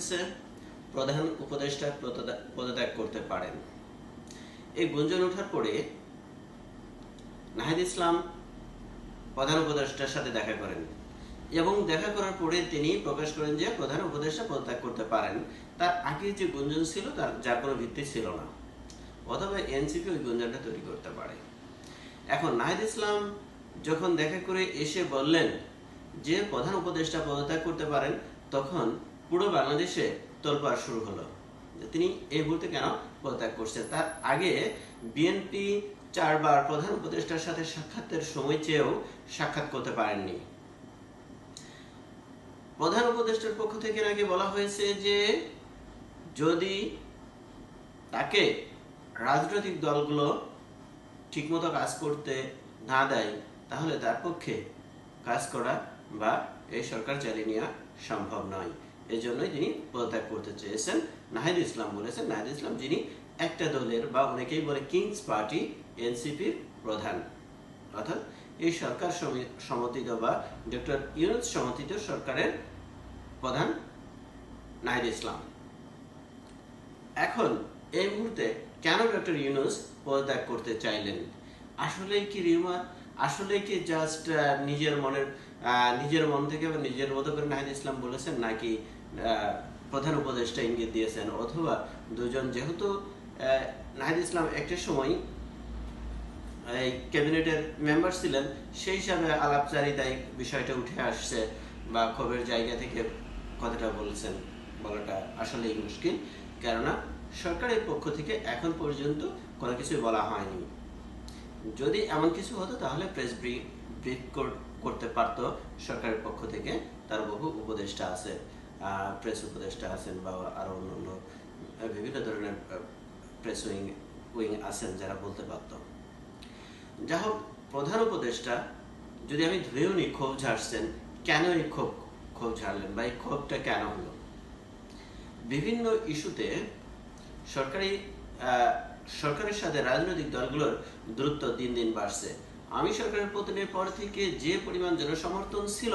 উঠেছে প্রধান উপদেষ্টা পদত্যাগ করতে পারেন। এই গুঞ্জন ওঠার পরে নাহিদ ইসলাম প্রধান উপদেষ্টার সাথে দেখা করেন এবং দেখা করার পরে তিনি প্রকাশ করেন যে প্রধান উপদেষ্টা পদত্যাগ করতে পারেন। তার আগে যে গুঞ্জন ছিল, তার যার কোনো ভিত্তি ছিল না। অথবা এনসিপি ওই গুঞ্জনটা তৈরি করতে পারে। এখন নাহিদ ইসলাম যখন দেখা করে এসে বললেন যে প্রধান উপদেষ্টা পদত্যাগ করতে পারেন, তখন পুরো বাংলাদেশে তোলপাড় শুরু হলো। তিনি এই মুহূর্তে কেন পদত্যাগ করছেন? তার আগে বিএনপি চারবার প্রধান উপদেষ্টার সাথে সাক্ষাতের সময় চেয়েও সাক্ষাৎ করতে পারেননি। প্রধান উপদেষ্টার পক্ষ থেকে নাকি বলা হয়েছে যে যদি তাকে রাজনৈতিক দলগুলো ঠিকমতো কাজ করতে না দেয়, তাহলে তার পক্ষে কাজ করা বা এই সরকার চালিয়ে নেওয়া সম্ভব নয়। এই জন্যই তিনি পদত্যাগ করতে চেয়েছেন, নাহিদ ইসলাম বলেছেন, নাহিদ ইসলাম যিনি একটা দলের বা অনেকেই বলে কিংস পার্টি, এনসিপির প্রধান। অর্থাৎ এই সরকার সমর্থিত বা ডক্টর ইউনুস সমর্থিত সরকারের প্রধান নাহিদ ইসলাম। এখন এই মুহূর্তে কেন ডক্টর ইউনুস পদত্যাগ করতে চাইলেন? আসলে কি রিমা আসলে কি জাস্ট নিজের মনের নিজের মন থেকে বা নিজের মতো করে নাহিদ ইসলাম বলেছেন নাকি প্রধান উপদেষ্টা ইঙ্গিত দিয়েছেন, অথবা দুজন যেহেতু নাহিদ ইসলাম একটা সময় এই ক্যাবিনেটের মেম্বার ছিলেন, সেই হিসাবে আলাপচারিতায় বিষয়টা উঠে আসছে বা ক্ষোভের জায়গা থেকে কথাটা বলছেন, বলাটা আসলেই মুশকিল। কেননা সরকারের পক্ষ থেকে এখন পর্যন্ত কোনো কিছু বলা হয়নি। যদি এমন কিছু হতো, তাহলে প্রেস ব্রিফ করতে পারত সরকারের পক্ষ থেকে, তার বহু উপদেষ্টা আছে। প্রেস উপদেষ্টা আছেন বা আরও অন্যান্য আহ, বিভিন্ন ধরনের প্রেস উইং উইং আছেন যারা বলতে পারতো যা হোক প্রধান উপদেষ্টা যদি আমি ধরেও নিই ক্ষোভ ঝাড়ছেন কেন এই ক্ষোভ ক্ষোভ ঝাড়লেন বা এই ক্ষোভটা কেন হলো? বিভিন্ন ইস্যুতে সরকারি সরকারের সাথে রাজনৈতিক দলগুলোর দূরত্ব দিন দিন বাড়ছে। আমি সরকারের পতনের পর থেকে যে পরিমাণ জনসমর্থন ছিল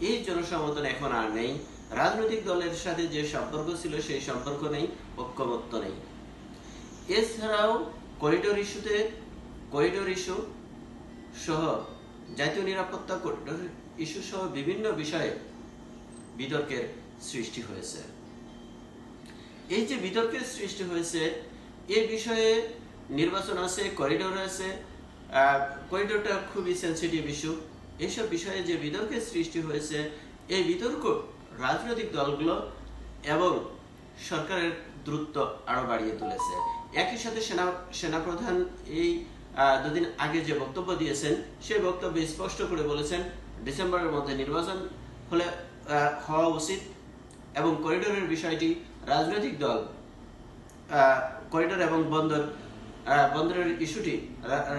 এই জনসমর্থন এখন আর নেই। রাজনৈতিক দলের সাথে যে সম্পর্ক ছিল, সেই সম্পর্ক নেই, ঐক্যমত্য নেই। এছাড়াও করিডোর ইস্যুতে করিডোর ইস্যু সহ জাতীয় নিরাপত্তা করিডোর ইস্যু সহ বিভিন্ন বিষয়ে বিতর্কের সৃষ্টি হয়েছে। এই যে বিতর্কের সৃষ্টি হয়েছে, এ বিষয়ে নির্বাচন আছে করিডোর আছে করিডোরটা খুবই সেন্সিটিভ ইস্যু এইসব বিষয়ে যে বিতর্কের সৃষ্টি হয়েছে, এই বিতর্ক রাজনৈতিক দলগুলো এবং সরকারের দ্রুত আরও বাড়িয়ে তুলেছে। একই সাথে সেনা, সেনাপ্রধান এই দুদিন আগে যে বক্তব্য দিয়েছেন, সেই বক্তব্যে স্পষ্ট করে বলেছেন, ডিসেম্বরের মধ্যে নির্বাচন হলে হওয়া উচিত এবং করিডোরের বিষয়টি রাজনৈতিক দল করিডোর এবং বন্দর বন্দরের ইস্যুটি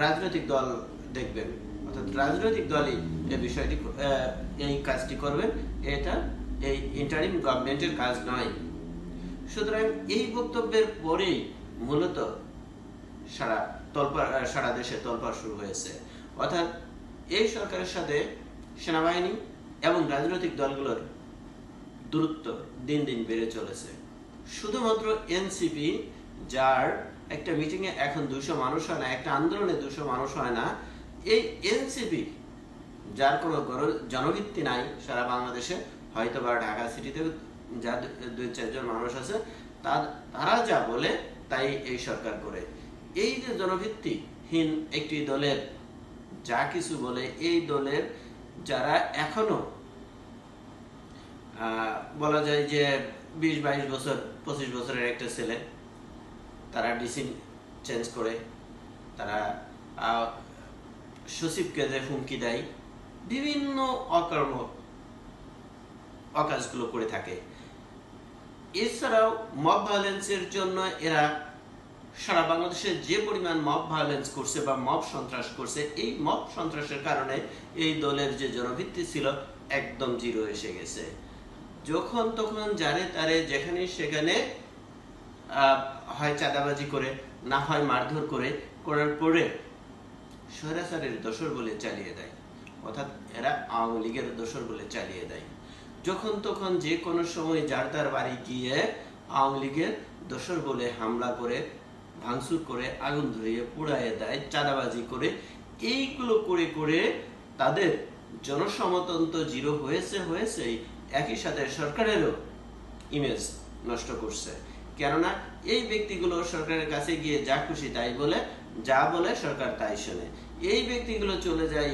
রাজনৈতিক দল দেখবেন। অর্থাৎ রাজনৈতিক দলই এই বিষয়টি এই কাজটি করবেন। এটা এই ইন্টারিম গভর্নমেন্টের কাজ নয়। সুতরাং এই বক্তব্যের পরেই মূলত সারা তলপার সারা দেশে তলপার শুরু হয়েছে। অর্থাৎ এই সরকারের সাথে সেনাবাহিনী এবং রাজনৈতিক দলগুলোর দূরত্ব দিন দিন বেড়ে চলেছে। শুধুমাত্র এনসিপি, যার একটা মিটিংয়ে এখন দুশো মানুষ হয় না, একটা আন্দোলনে দুশো মানুষ হয় না, এই এনসিপি, যার কোনো জনভিত্তি নাই সারা বাংলাদেশে হয়তো বা ঢাকা সিটিতে যা দুই চারজন মানুষ আছে তারা যা বলে তাই এই সরকার করে। এই যে জনভিত্তিহীন একটি দলের যা কিছু বলে, এই দলের যারা এখনও বলা যায় যে বিশ, বাইশ বছর, পঁচিশ বছরের একটা ছেলে, তারা ডিসিন চেঞ্জ করে, তারা সচিবকে যে হুমকি দেয়, বিভিন্ন অকর্ম অকাজগুলো করে থাকে। এছাড়াও মব ভায়োলেন্সের জন্য এরা সারা বাংলাদেশে যে পরিমাণ মব ভায়োলেন্স করছে বা মব সন্ত্রাস করছে, এই মব সন্ত্রাসের কারণে এই দলের যে জনভিত্তি ছিল একদম জিরো এসে গেছে। যখন তখন যারে তারে যেখানে সেখানে হয় চাঁদাবাজি করে, না হয় মারধর করে, করার পরে স্বৈরাচারের দোসর বলে চালিয়ে দেয়। অর্থাৎ এরা আওয়ামী লীগের দোসর বলে চালিয়ে দেয়। যখন তখন যে কোনো সময় যার তার বাড়ি গিয়ে আওয়ামী লীগের দোসর বলে হামলা করে, ভাঙচুর করে, আগুন ধরিয়ে পুড়াইয়ে দেয়, চাঁদাবাজি করে, এইগুলো করে করে তাদের জনসমর্থন তো জিরো হয়েছে, হয়েছেই। একই সাথে সরকারেরও ইমেজ নষ্ট করছে। কেননা এই ব্যক্তিগুলো সরকারের কাছে গিয়ে যা খুশি তাই বলে, যা বলে সরকার তাই শোনে। এই ব্যক্তিগুলো চলে যায়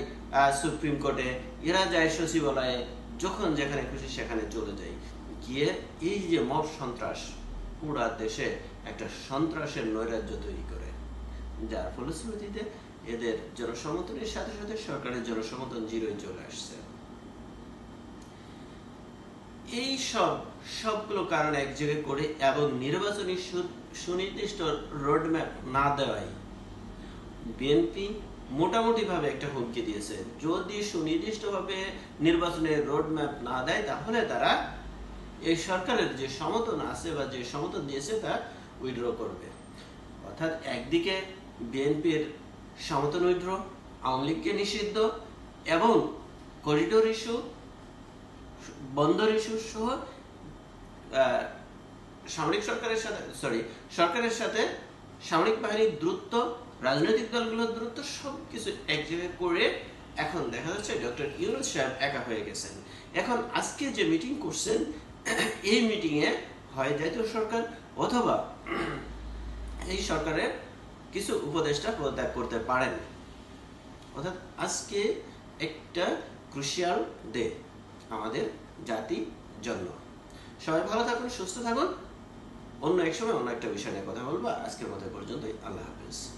সুপ্রিম কোর্টে। এরা যায় সচিবালয়ে যখন যেখানে খুশি সেখানে চলে যায় গিয়ে এই যে মব সন্ত্রাস, পুরা দেশে একটা সন্ত্রাসের নৈরাজ্য তৈরি করে। যার ফলশ্রুতিতে এদের জনসমর্থনের সাথে সাথে সরকারের জনসমর্থন জিরোয় চলে আসছে। এই সব, সবগুলো কারণ এক জায়গায় করে এবং নির্বাচনী সুনির্দিষ্ট রোডম্যাপ না দেওয়াই বিএনপি মোটামুটি ভাবে একটা হুমকি দিয়েছে। যদি সুনির্দিষ্টভাবে নির্বাচনের রোডম্যাপ না দেয়, তাহলে তারা এই সরকারের যে সমর্থন আছে বা যে সমর্থন দিয়েছে, তা উইথড্র করবে। অর্থাৎ একদিকে বিএনপির সমর্থন উইথড্র আওয়ামী লীগকে নিষিদ্ধ, এবং করিডোর ইস্যু বন্দর ইস্যু সহ সামরিক সরকারের সাথে সরি সরকারের সাথে সামরিক বাহিনীর দ্রুত রাজনৈতিক দলগুলোর দ্রুত সব কিছু এক জায়গায় করে এখন দেখা যাচ্ছে ডক্টর ইউনুস সাহেব একা হয়ে গেছেন। এখন আজকে যে মিটিং করছেন, এই মিটিংয়ে হয় জাতীয় সরকার অথবা এই সরকারের কিছু উপদেষ্টা পদত্যাগ করতে পারেন। অর্থাৎ আজকে একটা ক্রুশিয়াল ডে আমাদের জাতির জন্য। সবাই ভালো থাকুন, সুস্থ থাকুন। অন্য এক সময় অন্য একটা বিষয় নিয়ে কথা বলব। আজকের মতো এ পর্যন্তই। আল্লাহ হাফিজ।